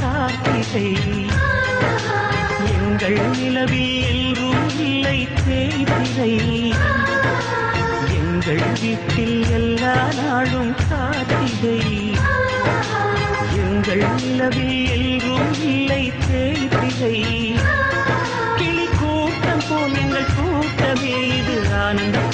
கார்த்திகை எங்கள் நிலவில் எல்லோரும் இல்லை தேய்திரை. எங்கள் வீட்டில் எல்லா நாளும் காத்திரை. எங்கள் நிலவில் எல்லோரும் இல்லை தேய்திரை. கிளி கூட்டம் போல் எங்கள் கூட்டமே இது ஆனந்தம்.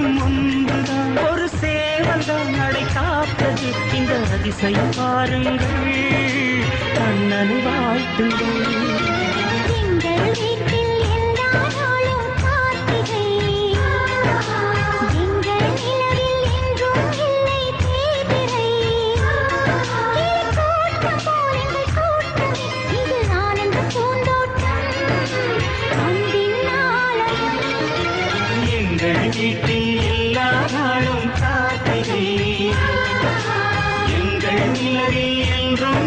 அதிசயம் பாருங்கள் கண்ணனை வாழ்த்துங்கள். வீட்டில் நிலவில் என்றும்